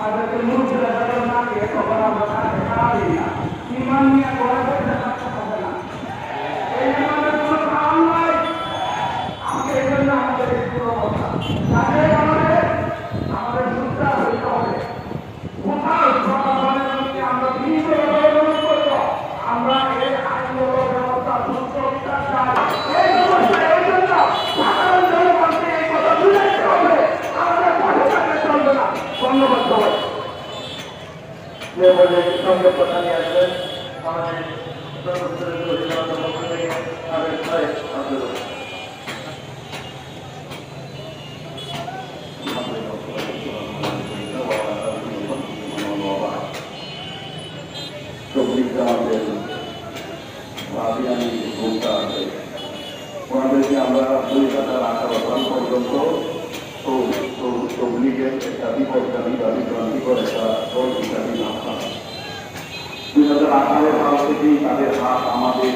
ada penuh jalan-jalan kaki, ekor orang besar sekali. Imannya সঙ্গে কথা নিয়ে আসবেন আমাদের ওনাদেরকে আমরা দুই হাজার আঠারো সাল পর্যন্ত তবলিগের একটা বিপদকারী তাদের হাত আমাদের